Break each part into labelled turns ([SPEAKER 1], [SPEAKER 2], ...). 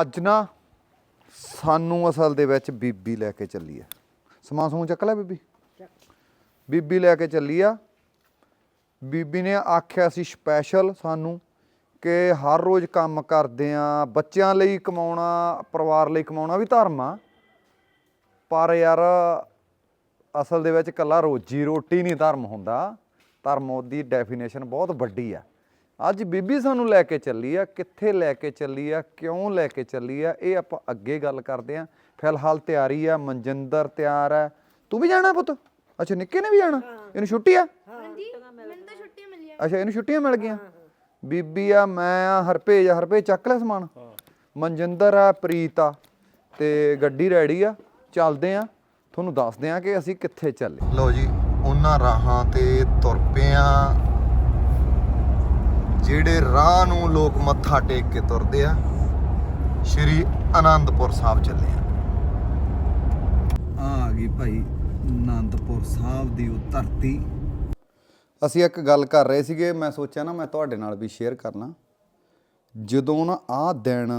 [SPEAKER 1] ਅੱਜ ਨਾ ਸਾਨੂੰ ਅਸਲ ਦੇ ਵਿੱਚ ਬੀਬੀ ਲੈ ਕੇ ਚੱਲੀ ਆ। ਸਮਾਨ ਸਮੂਹ ਚੱਕ ਲੈ ਬੀਬੀ। ਬੀਬੀ ਲੈ ਕੇ ਚੱਲੀ ਆ। ਬੀਬੀ ਨੇ ਆਖਿਆ ਸੀ ਸਪੈਸ਼ਲ ਸਾਨੂੰ ਕਿ ਹਰ ਰੋਜ਼ ਕੰਮ ਕਰਦੇ ਆ, ਬੱਚਿਆਂ ਲਈ ਕਮਾਉਣਾ, ਪਰਿਵਾਰ ਲਈ ਕਮਾਉਣਾ ਵੀ ਧਰਮ ਆ। ਪਰ ਯਾਰ, ਅਸਲ ਦੇ ਵਿੱਚ ਕੱਲਾ ਰੋਜੀ ਰੋਟੀ ਨਹੀਂ ਧਰਮ ਹੁੰਦਾ। ਧਰਮ ਉਹਦੀ ਡੈਫੀਨੇਸ਼ਨ ਬਹੁਤ ਵੱਡੀ ਆ। ਅੱਜ ਬੀਬੀ ਸਾਨੂੰ ਲੈ ਕੇ ਚੱਲੀ ਆ ਕਿੱਥੇ ਲੈ ਕੇ ਚੱਲੀ ਆ ਕਿਉਂ ਲੈ ਕੇ ਚੱਲੀ ਆ ਇਹ ਆਪਾਂ ਅੱਗੇ ਗੱਲ ਕਰਦੇ ਆ। ਫਿਲਹਾਲ ਤਿਆਰੀ ਆ ਮਨਜਿੰਦਰ ਤਿਆਰ ਆ। ਤੂੰ ਵੀ ਜਾਣਾ ਪੁੱਤ? ਅੱਛਾ ਨਿੱਕੇ ਨੇ ਵੀ ਜਾਣਾ? ਇਹਨੂੰ ਛੁੱਟੀ ਆ?
[SPEAKER 2] ਹਾਂਜੀ ਮੈਨੂੰ ਤਾਂ ਛੁੱਟੀਆਂ ਮਿਲੀਆਂ।
[SPEAKER 1] ਅੱਛਾ ਇਹਨੂੰ ਛੁੱਟੀਆਂ ਮਿਲ ਗਈਆਂ? ਬੀਬੀ ਆ ਮੈਂ ਆ ਹਰਪੇਜ ਆ। ਹਰਪੇਜ ਚੱਕ ਲੈ ਸਮਾਨ। ਮਨਜਿੰਦਰ ਆ ਪ੍ਰੀਤ ਆ। ਤੇ ਗੱਡੀ ਰੈਡੀ ਆ। ਚੱਲਦੇ ਆ। ਤੁਹਾਨੂੰ ਦੱਸਦੇ ਆ ਕਿ ਅਸੀਂ ਕਿੱਥੇ ਚੱਲੇ। ਲਓ ਜੀ ਉਹਨਾਂ ਰਾਹਾਂ ਤੇ ਤੁਰ ਪਏ ਆ। ਜਿਹੜੇ ਰਾਹ ਨੂੰ ਲੋਕ ਮੱਥਾ ਟੇਕ ਕੇ ਤੁਰਦੇ ਆ ਸ਼੍ਰੀ ਆਨੰਦਪੁਰ ਸਾਹਿਬ ਚੱਲੇ ਆ। ਆ ਗਈ ਭਾਈ ਆਨੰਦਪੁਰ ਸਾਹਿਬ ਦੀ ਉਹ ਧਰਤੀ। ਅਸੀਂ ਇੱਕ ਗੱਲ ਕਰ ਰਹੇ ਸੀਗੇ ਮੈਂ ਸੋਚਿਆ ਨਾ ਮੈਂ ਤੁਹਾਡੇ ਨਾਲ ਵੀ ਸ਼ੇਅਰ ਕਰਨਾ। ਜਦੋਂ ਨਾ ਆਹ ਦਿਨ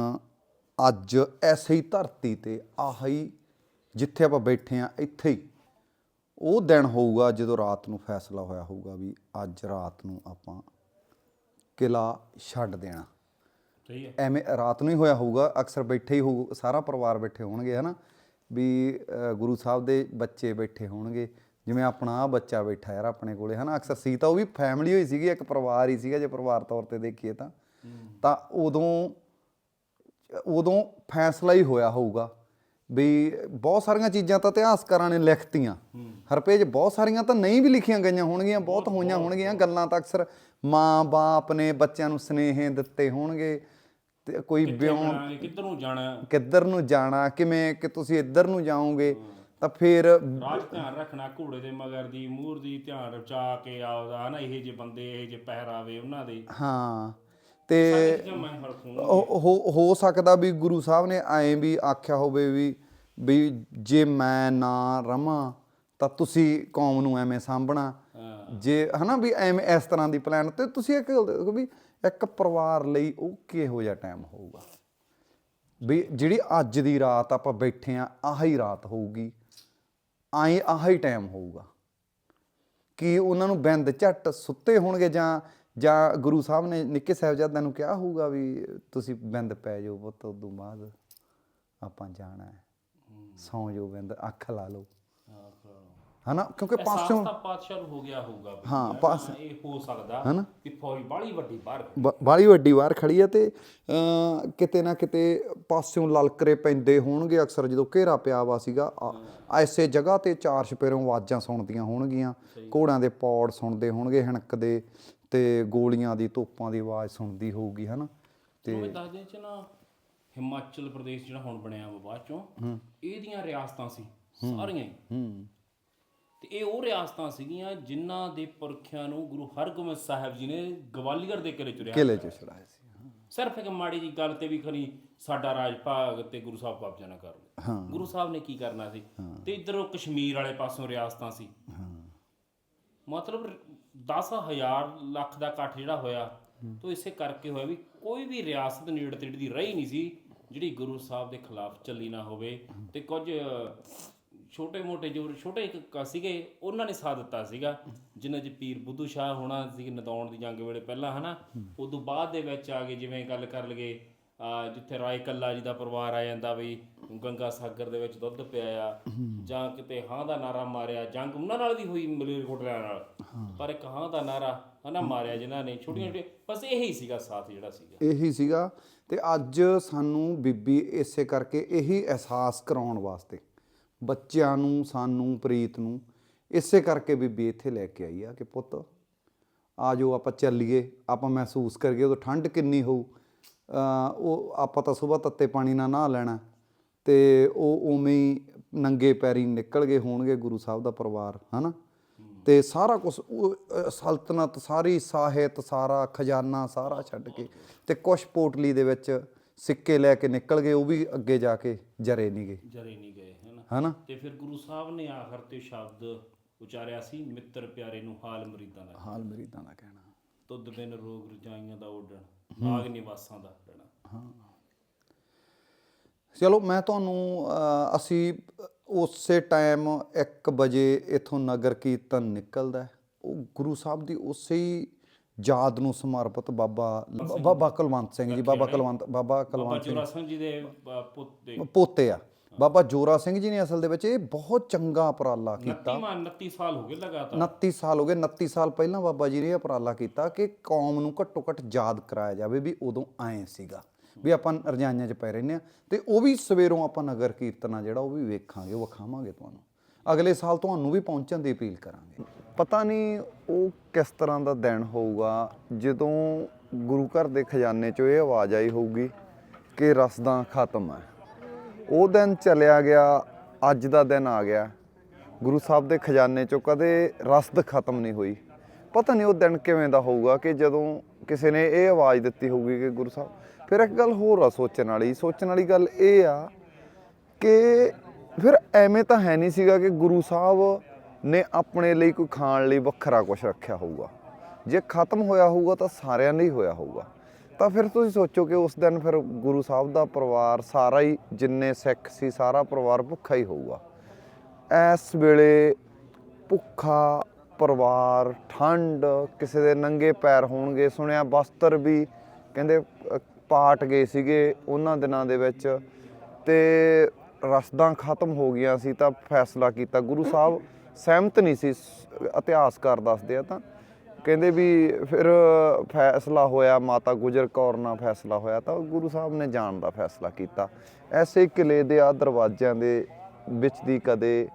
[SPEAKER 1] ਅੱਜ ਐਸੇ ਹੀ ਧਰਤੀ ਤੇ ਆਹੀ ਜਿੱਥੇ ਆਪਾਂ ਬੈਠੇ ਆ ਇੱਥੇ ਹੀ ਉਹ ਦਿਨ ਹੋਊਗਾ ਜਦੋਂ ਰਾਤ ਨੂੰ ਫੈਸਲਾ ਹੋਇਆ ਹੋਊਗਾ ਵੀ ਅੱਜ ਰਾਤ ਨੂੰ ਆਪਾਂ ਕਿਲਾ ਛੱਡ ਦੇਣਾ।
[SPEAKER 3] ਸਹੀ ਹੈ।
[SPEAKER 1] ਐਵੇਂ ਰਾਤ ਨੂੰ ਹੀ ਹੋਇਆ ਹੋਊਗਾ ਅਕਸਰ ਬੈਠੇ ਹੀ ਹੋਊ ਸਾਰਾ ਪਰਿਵਾਰ ਬੈਠੇ ਹੋਣਗੇ ਹਨਾ? ਵੀ ਅ, ਗੁਰੂ ਸਾਹਿਬ ਦੇ ਬੱਚੇ ਬੈਠੇ ਹੋਣਗੇ ਜਿਵੇਂ ਆਪਣਾ ਆ ਬੱਚਾ ਬੈਠਾ ਯਾਰ ਆਪਣੇ ਕੋਲੇ ਹਨਾ? ਅਕਸਰ ਸੀ ਤਾਂ ਉਹ ਵੀ ਫੈਮਿਲੀ ਹੋਈ ਸੀਗੀ ਇੱਕ ਪਰਿਵਾਰ ਹੀ ਸੀਗਾ ਜੇ ਪਰਿਵਾਰ ਤੌਰ ਤੇ ਦੇਖੀਏ ਤਾਂ। ਤਾਂ ਉਦੋਂ ਉਦੋਂ ਫੈਸਲਾ ਹੀ ਹੋਇਆ ਹੋਊਗਾ ਵੀ ਬਹੁਤ ਸਾਰੀਆਂ ਚੀਜ਼ਾਂ ਤਾਂ ਇਤਿਹਾਸਕਾਰਾਂ ਨੇ ਲਿਖਤੀਆਂ। ਹਰਪੇਜ ਬਹੁਤ ਸਾਰੀਆਂ ਤਾਂ ਨਹੀਂ ਵੀ ਲਿਖੀਆਂ ਗਈਆਂ ਹੋਣਗੀਆਂ ਬਹੁਤ ਹੋਈਆਂ ਹੋਣਗੀਆਂ ਗੱਲਾਂ ਤਾਂ ਅਕਸਰ ਮਾਂ-ਬਾਪ ਨੇ ਬੱਚਿਆਂ ਨੂੰ ਸਨੇਹ ਦਿੱਤੇ ਹੋਣਗੇ। ਤੇ ਕੋਈ ਬਿਉਂ
[SPEAKER 3] ਕਿੱਧਰ ਨੂੰ ਜਾਣਾ?
[SPEAKER 1] ਕਿੱਧਰ ਨੂੰ ਜਾਣਾ ਕਿਵੇਂ ਕਿ ਤੁਸੀਂ ਇੱਧਰ ਨੂੰ ਜਾਓਗੇ ਤਾਂ ਫਿਰ
[SPEAKER 3] ਰਾਜ ਧਿਆਨ ਰੱਖਣਾ ਘੋੜੇ ਦੇ ਮਗਰ ਦੀ ਮੂਰ ਦੀ ਧਿਆਨ ਰਚਾ ਕੇ ਆਉਦਾ ਹਨਾ ਇਹ ਜੇ ਬੰਦੇ ਇਹ ਜੇ ਪਹਿਰਾਵੇ ਉਹਨਾਂ ਦੇ।
[SPEAKER 1] ਹਾਂ ਤੇ ਹੋ ਸਕਦਾ ਵੀ ਗੁਰੂ ਸਾਹਿਬ ਨੇ ਐਂ ਵੀ ਆਖਿਆ ਹੋਵੇ ਵੀ ਵੀ ਜੇ ਮੈਂ ਨਾ ਰਵਾਂ ਤਾਂ ਤੁਸੀਂ ਕੌਮ ਨੂੰ ਐਵੇਂ ਸਾਂਭਣਾ। ਜੇ ਹਨਾ ਵੀ ਐਵੇਂ ਇਸ ਤਰ੍ਹਾਂ ਦੀ ਪਲਾਨ ਤੇ ਤੁਸੀਂ ਇੱਕ ਗੱਲ ਦੇਖੋ ਵੀ ਇੱਕ ਪਰਿਵਾਰ ਲਈ ਉਹ ਕਿਹੋ ਜਿਹਾ ਟਾਈਮ ਹੋਊਗਾ? ਵੀ ਜਿਹੜੀ ਅੱਜ ਦੀ ਰਾਤ ਆਪਾਂ ਬੈਠੇ ਆ ਆਹੀ ਰਾਤ ਹੋਊਗੀ। ਆਏ ਆਹੀ ਟਾਈਮ ਹੋਊਗਾ। ਕਿ ਉਹਨਾਂ ਨੂੰ ਬਿੰਦ ਝੱਟ ਸੁੱਤੇ ਹੋਣਗੇ ਜਾਂ ਜਾਂ ਗੁਰੂ ਸਾਹਿਬ ਨੇ ਨਿੱਕੇ ਸਾਹਿਬਜ਼ਾਦਿਆਂ ਨੂੰ ਕਿਹਾ ਹੋਊਗਾ ਵੀ ਤੁਸੀਂ ਬਿੰਦ ਪੈ ਜਾਓ ਪੁੱਤ, ਉਦੋਂ ਬਾਅਦ ਆਪਾਂ ਜਾਣਾ ਹੈ। ਸੌਂ ਜਾਓ ਬਿੰਦ, ਅੱਖ ਲਾ ਲਓ। ਹਨਾ? ਕਿਉਂਕਿ ਪਾਸੋਂ
[SPEAKER 3] ਤਾਂ ਪਾਤਸ਼ਾਹ ਨੂੰ ਹੋ ਗਿਆ ਹੋਊਗਾ
[SPEAKER 1] ਹਾਂ, ਪਾਸ-
[SPEAKER 3] ਇਹ ਹੋ ਸਕਦਾ
[SPEAKER 1] ਹਨਾ?
[SPEAKER 3] ਕਿ ਫੌਜ ਬਾਲੀ ਵੱਡੀ ਬਾਹਰ
[SPEAKER 1] ਬਾਲੀ ਵੱਡੀ ਵਾਰ ਖੜੀ ਹੈ ਤੇ ਕਿਤੇ ਨਾ ਕਿਤੇ ਪਾਸਿਓਂ ਲਲਕਰੇ ਪੈਂਦੇ ਹੋਣਗੇ ਅਕਸਰ ਜਦੋਂ ਘੇਰਾ ਪਿਆ ਵਾ ਸੀਗਾ ਐਸੇ ਜਗ੍ਹਾ ਤੇ ਚਾਰ ਛਪੇਰੋਂ ਆਵਾਜ਼ਾਂ ਸੁਣਦੀਆਂ ਹੋਣਗੀਆਂ। ਘੋੜਿਆਂ ਦੇ ਪੌੜ ਸੁਣਦੇ ਹੋਣਗੇ ਹਣਕਦੇ ਤੇ ਗੋਲੀਆਂ ਦੀ ਤੋਪਾਂ ਦੀ ਆਵਾਜ਼ ਸੁਣਦੀ ਹੋਊਗੀ ਹਨਾ?
[SPEAKER 3] ਤੇ ਮੈਂ ਦੱਸਦੇ ਚ ਨਾ ਹਿਮਾਚਲ ਪ੍ਰਦੇਸ਼ ਜਿਹੜਾ ਹੁਣ ਬਣਿਆ ਵਾ ਬਾਅਦ ਚੋਂ ਇਹਦੀਆਂ ਰਿਆਸਤਾਂ ਸੀ ਸਾਰੀਆਂ ਹੀ।
[SPEAKER 1] ਹੂੰ।
[SPEAKER 3] ਤੇ ਇਹ ਉਹ ਰਿਆਸਤਾਂ ਸੀਗੀਆਂ ਜਿਨ੍ਹਾਂ ਦੇ ਪੁਰਖਿਆਂ ਨੂੰ ਗੁਰੂ ਹਰਗੋਬਿੰਦ ਸਾਹਿਬ ਜੀ ਨੇ ਗਵਾਲੀਅਰ ਦੇ ਕਿਲੇ ਚੁਰਿਆ
[SPEAKER 1] ਕਿਲੇ ਚ ਸੀ।
[SPEAKER 3] ਸਿਰਫ ਇੱਕ ਮਾੜੀ ਜੀ ਗੱਲ ਤੇ ਵੀ ਖਣੀ ਸਾਡਾ ਰਾਜ ਭਾਗ ਤੇ ਗੁਰੂ ਸਾਹਿਬ ਕਬਜ਼ਾ ਨਾ ਕਰ
[SPEAKER 1] ਹਾਂ।
[SPEAKER 3] ਗੁਰੂ ਸਾਹਿਬ ਨੇ ਕੀ ਕਰਨਾ ਸੀ? ਤੇ ਇਧਰੋਂ ਕਸ਼ਮੀਰ ਵਾਲੇ ਪਾਸੋਂ ਰਿਆਸਤਾਂ ਸੀ। ਮਤਲਬ 10000 ਲੱਖ ਦਾ ਇਕੱਠ ਜਿਹੜਾ ਹੋਇਆ ਤੋਂ ਇਸੇ ਕਰਕੇ ਹੋਇਆ ਵੀ ਕੋਈ ਵੀ ਰਿਆਸਤ ਨੇੜੇ ਤੇੜੇ ਦੀ ਰਹੀ ਨਹੀਂ ਸੀ ਜਿਹੜੀ ਗੁਰੂ ਸਾਹਿਬ ਦੇ ਖਿਲਾਫ ਚੱਲੀ ਨਾ ਹੋਵੇ। ਤੇ ਕੁਝ ਛੋਟੇ ਮੋਟੇ ਜੋ ਛੋਟੇ ਇੱਕ ਕ- ਸੀਗੇ ਉਹਨਾਂ ਨੇ ਸਾਥ ਦਿੱਤਾ ਸੀਗਾ। ਜਿਨ੍ਹਾਂ 'ਚ ਪੀਰ ਬੁੱਧੂ ਸ਼ਾਹ ਹੋਣਾ ਸੀ ਨਦੌਣ ਦੀ ਜੰਗ ਵੇਲੇ ਪਹਿਲਾਂ ਹਨਾ? ਉਦੋਂ ਬਾਅਦ ਦੇ ਵਿੱਚ ਆ ਗਏ ਜਿਵੇਂ ਗੱਲ ਕਰ ਲਗੇ ਜਿੱਥੇ ਰਾਏ ਕੱਲਾ ਜੀ ਦਾ ਪਰਿਵਾਰ ਆ ਜਾਂਦਾ ਵੀ ਗੰਗਾ ਸਾਗਰ ਦੇ ਵਿੱਚ ਦੁੱਧ ਪਿਆਇਆ ਜਾਂ ਕਿਤੇ ਹਾਂ ਦਾ ਨਾਰਾ ਮਾਰਿਆ ਜੰਗ ਉਹਨਾਂ ਨਾਲ ਵੀ ਹੋਈ ਮਲੇਰਕੋਟਲਾ ਨਾਲ। ਪਰ ਇੱਕ ਹਾਂ ਦਾ ਨਾਰਾ ਹਨਾ ਮਾਰਿਆ ਜਿਨ੍ਹਾਂ ਨੇ ਛੋਟੀਆਂ ਛੋਟੀਆਂ ਬਸ ਇਹੀ ਸੀਗਾ ਸਾਥ ਜਿਹੜਾ ਸੀਗਾ।
[SPEAKER 1] ਇਹੀ ਸੀਗਾ ਤੇ ਅੱਜ ਸਾਨੂੰ ਬੀਬੀ ਇਸੇ ਕਰਕੇ ਇਹੀ ਅਹਿਸਾਸ ਕਰਾਉਣ ਵਾਸਤੇ ਬੱਚਿਆਂ ਨੂੰ, ਸਾਨੂੰ, ਪ੍ਰੀਤ ਨੂੰ, ਇਸੇ ਕਰਕੇ ਬੀਬੀ ਇੱਥੇ ਲੈ ਕੇ ਆਈ ਆ ਕਿ ਪੁੱਤ, ਆ ਜੋ ਆਪਾਂ ਚੱਲੀਏ, ਆਪਾਂ ਮਹਿਸੂਸ ਕਰੀਏ, ਉਦੋਂ ਠੰਡ ਕਿੰਨੀ ਹੋਊ। ਉਹ, ਆਪਾਂ ਤਾਂ ਸਵੇਰ ਤੱਤੇ ਪਾਣੀ ਨਾਲ ਨਹਾ ਲੈਣਾ ਤੇ ਉਹ ਉਵੇਂ ਹੀ ਨੰਗੇ ਪੈਰੀ ਨਿਕਲ ਗਏ ਹੋਣਗੇ ਗੁਰੂ ਸਾਹਿਬ ਦਾ ਪਰਿਵਾਰ, ਹਨਾ? ਤੇ ਸਾਰਾ ਕੁਝ ਸਲਤਨਤ, ਸਾਰੀ ਸਾਹਿਤ, ਸਾਰਾ ਖਜ਼ਾਨਾ, ਸਾਰਾ ਛੱਡ ਕੇ, ਤੇ ਕੁਛ ਪੋਟਲੀ ਦੇ ਵਿੱਚ ਸਿੱਕੇ ਲੈ ਕੇ ਨਿਕਲ ਗਏ ਉਹ ਵੀ ਅੱਗੇ ਜਾ ਕੇ ਜਰੇ ਨਹੀਂ ਗਏ।
[SPEAKER 3] ਜਰੇ ਨਹੀਂ ਗਏ ਹਨਾ?
[SPEAKER 1] ਹਨਾ?
[SPEAKER 3] ਤੇ ਫਿਰ ਗੁਰੂ ਸਾਹਿਬ ਨੇ ਆਖਰ ਤੇ ਸ਼ਬਦ ਉਚਾਰਿਆ ਸੀ ਮਿੱਤਰ ਪਿਆਰੇ ਨੂੰ ਹਾਲ ਮਰੀਦਾਂ ਦਾ
[SPEAKER 1] ਹਾਲ ਮੇਰੀ ਤਾਂ ਨਾ ਕਹਿਣਾ।
[SPEAKER 3] ਤੁਧ ਬਿਨ ਰੋਗ ਰਜਾਈਆਂ ਦਾ ਓਡਣ ਨਾਗ ਨਿਵਾਸਾਂ ਦਾ ਰਹਿਣਾ
[SPEAKER 1] ਚਲੋ ਮੈਂ ਤੁਹਾਨੂੰ ਅਸੀਂ ਉਸੇ ਟਾਈਮ 1 ਵਜੇ ਇਥੋਂ ਨਗਰ ਕੀਰਤਨ ਨਿਕਲਦਾ ਹੈ। ਉਹ ਗੁਰੂ ਸਾਹਿਬ ਦੀ ਉਸੇ ਹੀ ਯਾਦ ਨੂੰ ਸਮਰਪਿਤ ਬਾਬਾ ਬਾਬਾ ਕੁਲਵੰਤ ਸਿੰਘ ਜੀ ਬਾਬਾ ਕੁਲਵੰਤ ਬਾਬਾ ਕੁਲਵੰਤ
[SPEAKER 3] ਸਿੰਘ। ਜੀ ਦੇ ਪੁੱਤ।
[SPEAKER 1] ਪੋਤੇ ਆ। ਬਾਬਾ ਜੋਰਾ ਸਿੰਘ ਜੀ ਨੇ ਅਸਲ ਦੇ ਵਿੱਚ ਇਹ ਬਹੁਤ ਚੰਗਾ ਉਪਰਾਲਾ ਕੀਤਾ।
[SPEAKER 3] 29 29 ਸਾਲ ਹੋ ਗਏ ਲਗਾਤਾਰ।
[SPEAKER 1] 29 ਸਾਲ ਹੋ ਗਏ। 29 ਸਾਲ ਪਹਿਲਾਂ ਬਾਬਾ ਜੀ ਨੇ ਇਹ ਉਪਰਾਲਾ ਕੀਤਾ ਕਿ ਕੌਮ ਨੂੰ ਘੱਟੋ ਘੱਟ ਯਾਦ ਕਰਾਇਆ ਜਾਵੇ ਵੀ ਉਦੋਂ ਆਏ ਸੀਗਾ। ਵੀ ਆਪਾਂ ਰਜਾਈਆਂ 'ਚ ਪੈ ਰਹਿੰਦੇ ਆ ਤੇ ਉਹ ਵੀ ਸਵੇਰੋਂ ਆਪਾਂ ਨਗਰ ਕੀਰਤਨ ਜਿਹੜਾ ਉਹ ਵੀ ਵੇਖਾਂਗੇ ਉਹ ਵਿਖਾਵਾਂਗੇ ਤੁਹਾਨੂੰ। ਅਗਲੇ ਸਾਲ ਤੁਹਾਨੂੰ ਵੀ ਪਹੁੰਚਣ ਦੀ ਅਪੀਲ ਕਰਾਂਗੇ। ਪਤਾ ਨਹੀਂ ਉਹ ਕਿਸ ਤਰ੍ਹਾਂ ਦਾ ਦਿਨ ਹੋਊਗਾ, ਜਦੋਂ ਗੁਰੂ ਘਰ ਦੇ ਖਜ਼ਾਨੇ 'ਚੋਂ ਇਹ ਆਵਾਜ਼ ਆਈ ਹੋਊਗੀ ਕਿ ਰਸਦਾਂ ਖਤਮ ਹੈ। ਉਹ ਦਿਨ ਚਲਿਆ ਗਿਆ, ਅੱਜ ਦਾ ਦਿਨ ਆ ਗਿਆ। ਗੁਰੂ ਸਾਹਿਬ ਦੇ ਖਜ਼ਾਨੇ ਚੋਂ ਕਦੇ ਰਸਦ ਖਤਮ ਨਹੀਂ ਹੋਈ। ਪਤਾ ਨਹੀਂ ਉਹ ਦਿਨ ਕਿਵੇਂ ਦਾ ਹੋਊਗਾ ਕਿ ਜਦੋਂ ਕਿਸੇ ਨੇ ਇਹ ਆਵਾਜ਼ ਦਿੱਤੀ ਹੋਊਗੀ ਕਿ ਗੁਰੂ ਸਾਹਿਬ, ਫਿਰ ਇੱਕ ਗੱਲ ਹੋਰ ਆ ਸੋਚਣ ਵਾਲੀ ਸੋਚਣ ਵਾਲੀ ਗੱਲ ਇਹ ਆ ਕਿ ਫਿਰ ਐਵੇਂ ਤਾਂ ਹੈ ਨਹੀਂ ਸੀਗਾ ਕਿ ਗੁਰੂ ਸਾਹਿਬ ਨੇ ਆਪਣੇ ਲਈ ਕੋਈ ਖਾਣ ਲਈ ਵੱਖਰਾ ਕੁਝ ਰੱਖਿਆ ਹੋਊਗਾ। ਜੇ ਖਤਮ ਹੋਇਆ ਹੋਊਗਾ ਤਾਂ ਸਾਰਿਆਂ ਲਈ ਹੋਇਆ ਹੋਊਗਾ। ਤਾਂ ਫਿਰ ਤੁਸੀਂ ਸੋਚੋ ਕਿ ਉਸ ਦਿਨ ਫਿਰ ਗੁਰੂ ਸਾਹਿਬ ਦਾ ਪਰਿਵਾਰ ਸਾਰਾ ਹੀ, ਜਿੰਨੇ ਸਿੱਖ ਸੀ, ਸਾਰਾ ਪਰਿਵਾਰ ਭੁੱਖਾ ਹੀ ਹੋਊਗਾ। ਇਸ ਵੇਲੇ ਭੁੱਖਾ ਪਰਿਵਾਰ, ਠੰਡ, ਕਿਸੇ ਦੇ ਨੰਗੇ ਪੈਰ ਹੋਣਗੇ। ਸੁਣਿਆ ਬਸਤਰ ਵੀ ਕਹਿੰਦੇ ਪਾਟ ਗਏ ਸੀਗੇ ਉਹਨਾਂ ਦਿਨਾਂ ਦੇ ਵਿੱਚ ਤੇ ਰਸਦਾਂ ਖਤਮ ਹੋ ਗਈਆਂ ਸੀ ਤਾਂ ਫੈਸਲਾ ਕੀਤਾ। ਗੁਰੂ ਸਾਹਿਬ ਸਹਿਮਤ ਨਹੀਂ ਸੀ ਇਤਿਹਾਸਕਾਰ ਦੱਸਦੇ ਆ ਤਾਂ। ਕਹਿੰਦੇ ਵੀ ਫਿਰ ਫੈਸਲਾ ਹੋਇਆ, ਮਾਤਾ ਗੁਜਰ ਕੌਰ ਨਾਲ ਫੈਸਲਾ ਹੋਇਆ ਤਾਂ ਗੁਰੂ ਸਾਹਿਬ ਨੇ ਜਾਣ ਦਾ ਫੈਸਲਾ ਕੀਤਾ। ਐਸੇ ਕਿਲੇ ਦੇ ਆ ਦਰਵਾਜ਼ਿਆਂ ਦੇ ਵਿੱਚ ਦੀ ਕਦੇ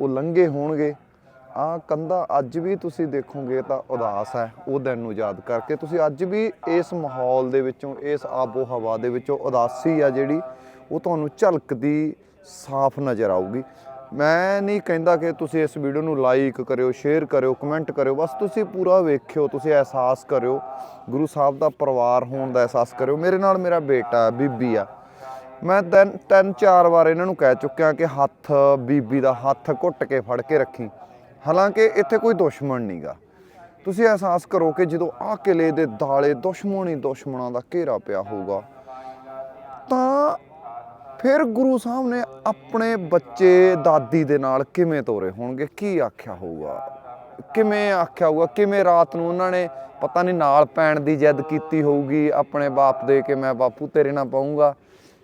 [SPEAKER 1] ਉਹ ਲੰਘੇ ਹੋਣਗੇ। ਆ ਕੰਧਾ ਅੱਜ ਵੀ ਤੁਸੀਂ ਦੇਖੋਗੇ ਤਾਂ ਉਦਾਸ ਹੈ, ਉਹ ਦਿਨ ਨੂੰ ਯਾਦ ਕਰਕੇ। ਤੁਸੀਂ ਅੱਜ ਵੀ ਇਸ ਮਾਹੌਲ ਦੇ ਵਿੱਚੋਂ, ਇਸ ਆਬੋ ਹਵਾ ਦੇ ਵਿੱਚੋਂ ਉਦਾਸੀ ਆ ਜਿਹੜੀ, ਉਹ ਤੁਹਾਨੂੰ ਝਲਕਦੀ ਸਾਫ਼ ਨਜ਼ਰ ਆਊਗੀ। ਮੈਂ ਨਹੀਂ ਕਹਿੰਦਾ ਕਿ ਤੁਸੀਂ ਇਸ ਵੀਡੀਓ ਨੂੰ ਲਾਈਕ ਕਰਿਓ ਸ਼ੇਅਰ ਕਰਿਓ ਕਮੈਂਟ ਕਰਿਓ, ਬਸ ਤੁਸੀਂ ਪੂਰਾ ਵੇਖਿਓ, ਤੁਸੀਂ ਅਹਿਸਾਸ ਕਰਿਓ। ਗੁਰੂ ਸਾਹਿਬ ਦਾ ਪਰਿਵਾਰ ਹੋਣ ਦਾ ਅਹਿਸਾਸ ਕਰਿਓ। ਮੇਰੇ ਨਾਲ ਮੇਰਾ ਬੇਟਾ, ਬੀਬੀ ਆ। ਮੈਂ ਤਿੰਨ ਤਿੰਨ, ਚਾਰ ਵਾਰ ਇਹਨਾਂ ਨੂੰ ਕਹਿ ਚੁੱਕਿਆ ਕਿ ਹੱਥ ਬੀਬੀ ਦਾ ਹੱਥ ਘੁੱਟ ਕੇ ਫੜ ਕੇ ਰੱਖੀ। ਹਾਲਾਂਕਿ ਇੱਥੇ ਕੋਈ ਦੁਸ਼ਮਣ ਨਹੀਂਗਾ ਤੁਸੀਂ ਅਹਿਸਾਸ ਕਰੋ ਕਿ ਜਦੋਂ ਆਹ ਕਿਲੇ ਦੇ ਦਾਲੇ ਦੁਸ਼ਮਣ ਹੀ ਦੁਸ਼ਮਣਾਂ ਦਾ ਘੇਰਾ ਪਿਆ ਹੋਊਗਾ, ਤਾਂ ਫਿਰ ਗੁਰੂ ਸਾਹਿਬ ਨੇ ਆਪਣੇ ਬੱਚੇ ਦਾਦੀ ਦੇ ਨਾਲ ਕਿਵੇਂ ਤੋਰੇ ਹੋਣਗੇ? ਕੀ ਆਖਿਆ ਹੋਊਗਾ? ਕਿਵੇਂ ਆਖਿਆ ਹੋਊਗਾ? ਕਿਵੇਂ ਰਾਤ ਨੂੰ ਉਹਨਾਂ ਨੇ ਪਤਾ ਨਹੀਂ ਨਾਲ ਪੈਣ ਦੀ ਜਿੱਦ ਕੀਤੀ ਹੋਊਗੀ, ਆਪਣੇ ਬਾਪ ਦੇ ਕਿ ਮੈਂ ਬਾਪੂ ਤੇਰੇ ਨਾਲ ਪਾਉਂਗਾ?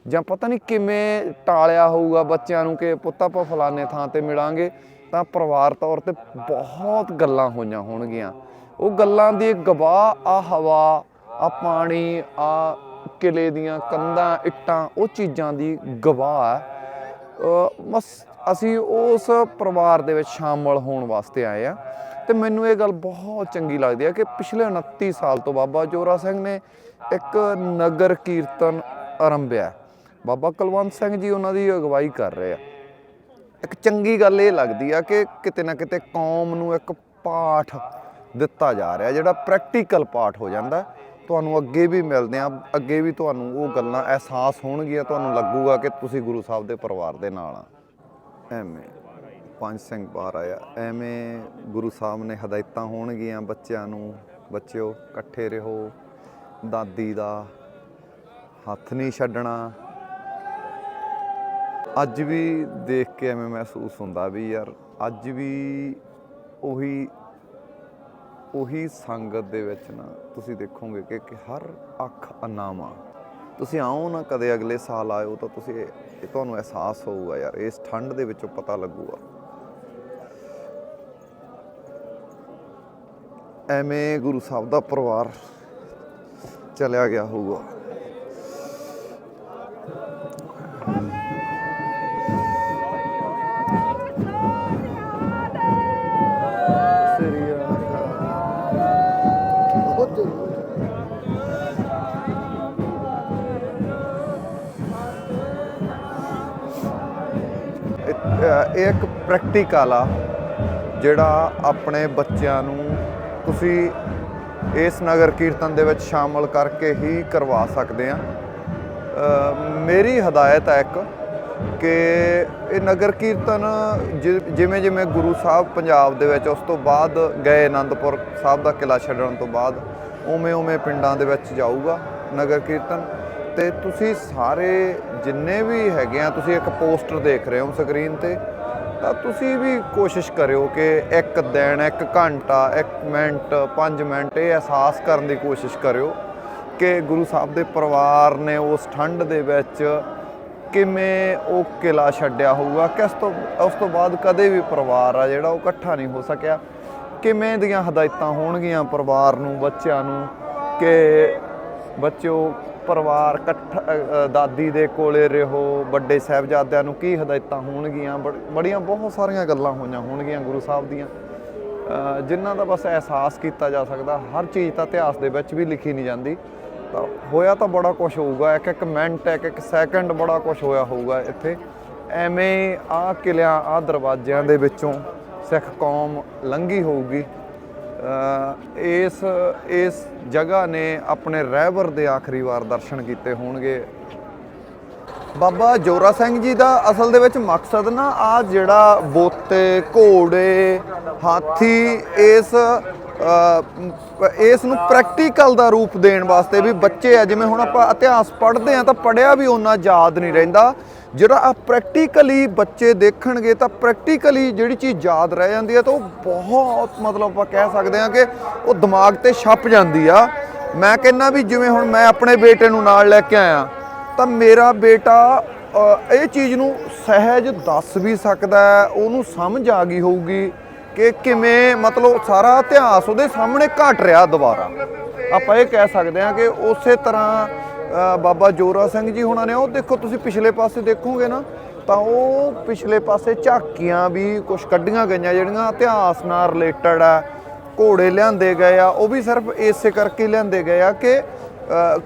[SPEAKER 1] ਜਾਂ ਪਤਾ ਨਹੀਂ ਕਿਵੇਂ ਟਾਲਿਆ ਹੋਊਗਾ ਬੱਚਿਆਂ ਨੂੰ ਕਿ ਪੁੱਤ ਆਪਾਂ ਫਲਾਣੇ ਥਾਂ ਤੇ ਮਿਲਾਂਗੇ, ਤਾਂ ਪਰਿਵਾਰ ਤੌਰ ਤੇ ਬਹੁਤ ਗੱਲਾਂ ਹੋਈਆਂ ਹੋਣਗੀਆਂ। ਉਹ ਗੱਲਾਂ ਦੀ ਗਵਾਹ ਆ ਹਵਾ, ਆ ਪਾਣੀ, ਆ ਕਿਲੇ ਦੀਆਂ ਕੰਧਾਂ, ਇੱਟਾਂ, ਉਹ ਚੀਜ਼ਾਂ ਦੀ ਗਵਾਹ ਹੈ। ਬਸ ਅਸੀਂ ਉਸ ਪਰਿਵਾਰ ਦੇ ਵਿੱਚ ਸ਼ਾਮਲ ਹੋਣ ਵਾਸਤੇ ਆਏ ਆ ਤੇ ਮੈਨੂੰ ਇਹ ਗੱਲ ਬਹੁਤ ਚੰਗੀ ਲੱਗਦੀ ਹੈ ਕਿ ਪਿਛਲੇ 29 ਸਾਲ ਤੋਂ ਬਾਬਾ ਜੋਰਾ ਸਿੰਘ ਨੇ ਇੱਕ ਨਗਰ ਕੀਰਤਨ ਆਰੰਭਿਆ ਬਾਬਾ ਕੁਲਵੰਤ ਸਿੰਘ ਜੀ ਉਹਨਾਂ ਦੀ ਅਗਵਾਈ ਕਰ ਰਹੇ ਆ। ਇੱਕ ਚੰਗੀ ਗੱਲ ਇਹ ਲੱਗਦੀ ਆ ਕਿ ਕਿਤੇ ਨਾ ਕਿਤੇ ਕੌਮ ਨੂੰ ਇੱਕ ਪਾਠ ਦਿੱਤਾ ਜਾ ਰਿਹਾ, ਜਿਹੜਾ ਪ੍ਰੈਕਟੀਕਲ ਪਾਠ ਹੋ ਜਾਂਦਾ। ਤੁਹਾਨੂੰ ਅੱਗੇ ਵੀ ਮਿਲਦੇ ਆ ਅੱਗੇ ਵੀ ਤੁਹਾਨੂੰ ਉਹ ਗੱਲਾਂ ਅਹਿਸਾਸ ਹੋਣਗੀਆਂ, ਤੁਹਾਨੂੰ ਲੱਗੂਗਾ ਕਿ ਤੁਸੀਂ ਗੁਰੂ ਸਾਹਿਬ ਦੇ ਪਰਿਵਾਰ ਦੇ ਨਾਲ ਆ। ਐਵੇਂ ਪੰਜ ਸਿੰਘ ਬਾਹਰ ਆਇਆ, ਐਵੇਂ ਗੁਰੂ ਸਾਹਿਬ ਨੇ ਹਦਾਇਤਾਂ ਹੋਣਗੀਆਂ ਬੱਚਿਆਂ ਨੂੰ, ਬੱਚਿਓ ਇਕੱਠੇ ਰਹੋ, ਦਾਦੀ ਦਾ ਹੱਥ ਨਹੀਂ ਛੱਡਣਾ। ਅੱਜ ਵੀ ਦੇਖ ਕੇ ਐਵੇਂ ਮਹਿਸੂਸ ਹੁੰਦਾ ਵੀ ਯਾਰ, ਅੱਜ ਵੀ ਉਹੀ ਉਹੀ ਸੰਗਤ ਦੇ ਵਿੱਚ ਨਾ ਤੁਸੀਂ ਦੇਖੋਗੇ ਕਿ ਕਿ ਹਰ ਅੱਖ ਅਨਾਮਾ। ਤੁਸੀਂ ਆਓ ਨਾ ਕਦੇ ਅਗਲੇ ਸਾਲ ਆਇਓ ਤਾਂ ਤੁਸੀਂ ਇਹ ਤੁਹਾਨੂੰ ਅਹਿਸਾਸ ਹੋਊਗਾ ਯਾਰ, ਇਸ ਠੰਡ ਦੇ ਵਿੱਚੋਂ ਪਤਾ ਲੱਗੂਗਾ। ਐਵੇਂ ਗੁਰੂ ਸਾਹਿਬ ਦਾ ਪਰਿਵਾਰ ਚਲਿਆ ਗਿਆ ਹੋਊਗਾ। ਇਹ ਇੱਕ ਪ੍ਰੈਕਟੀਕਲ ਆ, ਜਿਹੜਾ ਆਪਣੇ ਬੱਚਿਆਂ ਨੂੰ ਤੁਸੀਂ ਇਸ ਨਗਰ ਕੀਰਤਨ ਦੇ ਵਿੱਚ ਸ਼ਾਮਲ ਕਰਕੇ ਹੀ ਕਰਵਾ ਸਕਦੇ ਆ। ਮੇਰੀ ਹਦਾਇਤ ਹੈ ਇੱਕ ਕਿ ਇਹ ਨਗਰ ਕੀਰਤਨ ਜਿ- ਜਿਵੇਂ ਜਿਵੇਂ ਗੁਰੂ ਸਾਹਿਬ ਪੰਜਾਬ ਦੇ ਵਿੱਚ ਉਸ ਤੋਂ ਬਾਅਦ ਗਏ ਆਨੰਦਪੁਰ ਸਾਹਿਬ ਦਾ ਕਿਲਾ ਛੱਡਣ ਤੋਂ ਬਾਅਦ ਉਵੇਂ ਉਵੇਂ ਪਿੰਡਾਂ ਦੇ ਵਿੱਚ ਜਾਊਗਾ ਨਗਰ ਕੀਰਤਨ। ਤੇ ਤੁਸੀਂ ਸਾਰੇ ਜਿੰਨੇ ਵੀ ਹੈਗੇ ਆ, ਤੁਸੀਂ ਇੱਕ ਪੋਸਟਰ ਦੇਖ ਰਹੇ ਹੋ ਸਕਰੀਨ ਤੇ ਤਾਂ ਤੁਸੀਂ ਵੀ ਕੋਸ਼ਿਸ਼ ਕਰਿਓ ਕਿ ਇੱਕ ਦਿਨ, ਇੱਕ ਘੰਟਾ, ਇੱਕ ਮਿੰਟ 5 ਮਿੰਟ ਇਹ ਅਹਿਸਾਸ ਕਰਨ ਦੀ ਕੋਸ਼ਿਸ਼ ਕਰਿਓ ਕਿ ਗੁਰੂ ਸਾਹਿਬ ਦੇ ਪਰਿਵਾਰ ਨੇ ਉਸ ਠੰਡ ਦੇ ਵਿੱਚ ਕਿਵੇਂ ਉਹ ਕਿਲਾ ਛੱਡਿਆ ਹੋਊਗਾ ਕਿਸ ਤੋਂ, ਉਸ ਤੋਂ ਬਾਅਦ ਕਦੇ ਵੀ ਪਰਿਵਾਰ ਆ ਜਿਹੜਾ ਉਹ ਇਕੱਠਾ ਨਹੀਂ ਹੋ ਸਕਿਆ। ਕਿਵੇਂ ਦੀਆਂ ਹਦਾਇਤਾਂ ਹੋਣਗੀਆਂ ਪਰਿਵਾਰ ਨੂੰ, ਬੱਚਿਆਂ ਨੂੰ ਕਿ ਬੱਚਿਓ ਪਰਿਵਾਰ ਇਕੱਠਾ ਦਾਦੀ ਦੇ ਕੋਲੇ ਰਹੋ ਵੱਡੇ ਸਾਹਿਬਜ਼ਾਦਿਆਂ ਨੂੰ ਕੀ ਹਦਾਇਤਾਂ ਹੋਣਗੀਆਂ? ਬੜ- ਬੜੀਆਂ ਬਹੁਤ ਸਾਰੀਆਂ ਗੱਲਾਂ ਹੋਈਆਂ ਹੋਣਗੀਆਂ ਗੁਰੂ ਸਾਹਿਬ ਦੀਆਂ। ਅ, ਜਿਨ੍ਹਾਂ ਦਾ ਬਸ ਅਹਿਸਾਸ ਕੀਤਾ ਜਾ ਸਕਦਾ ਹਰ ਚੀਜ਼ ਤਾਂ ਇਤਿਹਾਸ ਦੇ ਵਿੱਚ ਵੀ ਲਿਖੀ ਨਹੀਂ ਜਾਂਦੀ। ਤਾਂ ਹੋਇਆ ਤਾਂ ਬੜਾ ਕੁਝ ਹੋਊਗਾ ਇੱਕ ਇੱਕ ਮਿੰਟ ਇੱਕ ਇੱਕ ਸੈਕਿੰਡ ਬੜਾ ਕੁਝ ਹੋਇਆ ਹੋਊਗਾ ਇੱਥੇ। ਐਵੇਂ ਆ ਕਿਲਿਆਂ ਆ ਦਰਵਾਜ਼ਿਆਂ ਦੇ ਵਿੱਚੋਂ ਸਿੱਖ ਕੌਮ ਲੰਘੀ ਹੋਊਗੀ। ਇਸ ਇਸ ਜਗ੍ਹਾ ਨੇ ਆਪਣੇ ਰਹਿਬਰ ਦੇ ਆਖਰੀ ਵਾਰ ਦਰਸ਼ਨ ਕੀਤੇ ਹੋਣਗੇ। ਬਾਬਾ ਜੋਰਾ ਸਿੰਘ ਜੀ ਦਾ ਅਸਲ ਦੇ ਵਿੱਚ ਮਕਸਦ ਨਾ ਆ ਜਿਹੜਾ ਬੋਤੇ, ਘੋੜੇ, ਹਾਥੀ, ਇਸ ਇਸ ਨੂੰ ਪ੍ਰੈਕਟੀਕਲ ਦਾ ਰੂਪ ਦੇਣ ਵਾਸਤੇ ਵੀ ਬੱਚੇ ਆ, ਜਿਵੇਂ ਹੁਣ ਆਪਾਂ ਇਤਿਹਾਸ ਪੜ੍ਹਦੇ ਆ ਤਾਂ ਪੜਿਆ ਵੀ ਉਹਨਾਂ ਯਾਦ ਨਹੀਂ ਰਹਿੰਦਾ। ਜਿਹੜਾ ਆ ਪ੍ਰੈਕਟੀਕਲੀ ਬੱਚੇ ਦੇਖਣਗੇ ਤਾਂ ਪ੍ਰੈਕਟੀਕਲੀ ਜਿਹੜੀ ਚੀਜ਼ ਯਾਦ ਰਹਿ ਜਾਂਦੀ ਹੈ ਤਾਂ ਉਹ ਬਹੁਤ ਮਤਲਬ ਆਪਾਂ ਕਹਿ ਸਕਦੇ ਹਾਂ ਕਿ ਉਹ ਦਿਮਾਗ ਤੇ ਛਪ ਜਾਂਦੀ ਆ। ਮੈਂ ਕਹਿੰਨਾ ਵੀ ਜਿਵੇਂ ਹੁਣ ਮੈਂ ਆਪਣੇ ਬੇਟੇ ਨੂੰ ਨਾਲ ਲੈ ਕੇ ਆਇਆ, ਤਾਂ ਮੇਰਾ ਬੇਟਾ ਇਹ ਚੀਜ਼ ਨੂੰ ਸਹਿਜ ਦੱਸ ਵੀ ਸਕਦਾ ਉਹਨੂੰ ਸਮਝ ਆ ਗਈ ਹੋਊਗੀ ਕਿ ਕਿਵੇਂ ਮਤਲਬ ਸਾਰਾ ਇਤਿਹਾਸ ਉਹਦੇ ਸਾਹਮਣੇ ਘਟ ਰਿਹਾ ਦੁਬਾਰਾ। ਆਪਾਂ ਇਹ ਕਹਿ ਸਕਦੇ ਹਾਂ ਕਿ ਉਸੇ ਤਰ੍ਹਾਂ ਬਾਬਾ ਜੋਰਾ ਸਿੰਘ ਜੀ ਹੁਣਾਂ ਨੇ, ਉਹ ਦੇਖੋ ਤੁਸੀਂ ਪਿਛਲੇ ਪਾਸੇ ਦੇਖੋਗੇ ਨਾ, ਤਾਂ ਉਹ ਪਿਛਲੇ ਪਾਸੇ ਝਾਕੀਆਂ ਵੀ ਕੁਝ ਕੱਢੀਆਂ ਗਈਆਂ, ਜਿਹੜੀਆਂ ਇਤਿਹਾਸ ਨਾਲ ਰਿਲੇਟਡ ਆ, ਘੋੜੇ ਲਿਆਂਦੇ ਗਏ ਆ, ਉਹ ਵੀ ਸਿਰਫ ਇਸੇ ਕਰਕੇ ਲਿਆਂਦੇ ਗਏ ਆ ਕਿ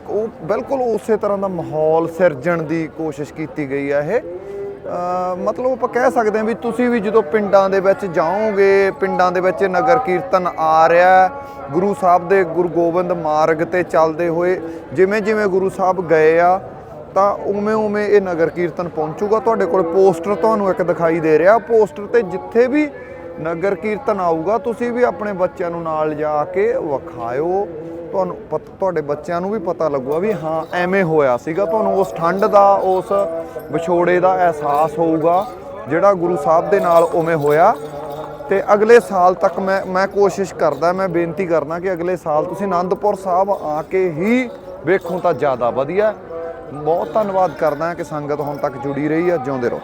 [SPEAKER 1] ਉਹ ਬਿਲਕੁਲ ਉਸੇ ਤਰ੍ਹਾਂ ਦਾ ਮਾਹੌਲ ਸਿਰਜਣ ਦੀ ਕੋਸ਼ਿਸ਼ ਕੀਤੀ ਗਈ ਆ ਇਹ। ਮਤਲਬ ਆਪਾਂ ਕਹਿ ਸਕਦੇ ਹਾਂ ਵੀ ਤੁਸੀਂ ਵੀ ਜਦੋਂ ਪਿੰਡਾਂ ਦੇ ਵਿੱਚ ਜਾਓਗੇ, ਪਿੰਡਾਂ ਦੇ ਵਿੱਚ ਨਗਰ ਕੀਰਤਨ ਆ ਰਿਹਾ ਗੁਰੂ ਸਾਹਿਬ ਦੇ ਗੁਰੂ ਗੋਬਿੰਦ ਮਾਰਗ ਤੇ ਚੱਲਦੇ ਹੋਏ ਜਿਵੇਂ ਜਿਵੇਂ ਗੁਰੂ ਸਾਹਿਬ ਗਏ ਆ, ਤਾਂ ਉਵੇਂ ਉਵੇਂ ਇਹ ਨਗਰ ਕੀਰਤਨ ਪਹੁੰਚੂਗਾ। ਤੁਹਾਡੇ ਕੋਲ ਪੋਸਟਰ ਤੁਹਾਨੂੰ ਇੱਕ ਦਿਖਾਈ ਦੇ ਰਿਹਾ। ਪੋਸਟਰ ਤੇ ਜਿੱਥੇ ਵੀ ਨਗਰ ਕੀਰਤਨ ਆਊਗਾ, ਤੁਸੀਂ ਵੀ ਆਪਣੇ ਬੱਚਿਆਂ ਨੂੰ ਨਾਲ ਜਾ ਕੇ ਵਿਖਾਇਓ। ਤੁਹਾਨੂੰ ਪਤ- ਤੁਹਾਡੇ ਬੱਚਿਆਂ ਨੂੰ ਵੀ ਪਤਾ ਲੱਗੂਗਾ ਵੀ ਹਾਂ, ਐਵੇਂ ਹੋਇਆ ਸੀਗਾ। ਤੁਹਾਨੂੰ ਉਸ ਠੰਡ ਦਾ, ਉਸ ਵਿਛੋੜੇ ਦਾ ਅਹਿਸਾਸ ਹੋਊਗਾ, ਜਿਹੜਾ ਗੁਰੂ ਸਾਹਿਬ ਦੇ ਨਾਲ ਉਵੇਂ ਹੋਇਆ। ਤੇ ਅਗਲੇ ਸਾਲ ਤੱਕ ਮੈਂ ਮੈਂ ਕੋਸ਼ਿਸ਼ ਕਰਦਾ, ਮੈਂ ਬੇਨਤੀ ਕਰਦਾ ਕਿ ਅਗਲੇ ਸਾਲ ਤੁਸੀਂ ਆਨੰਦਪੁਰ ਸਾਹਿਬ ਆ ਕੇ ਹੀ ਵੇਖੋ ਤਾਂ ਜ਼ਿਆਦਾ ਵਧੀਆ। ਬਹੁਤ ਧੰਨਵਾਦ ਕਰਦਾ ਕਿ ਸੰਗਤ ਹੁਣ ਤੱਕ ਜੁੜੀ ਰਹੀ ਹੈ, ਜਿਉਂਦੇ ਰਹੋ।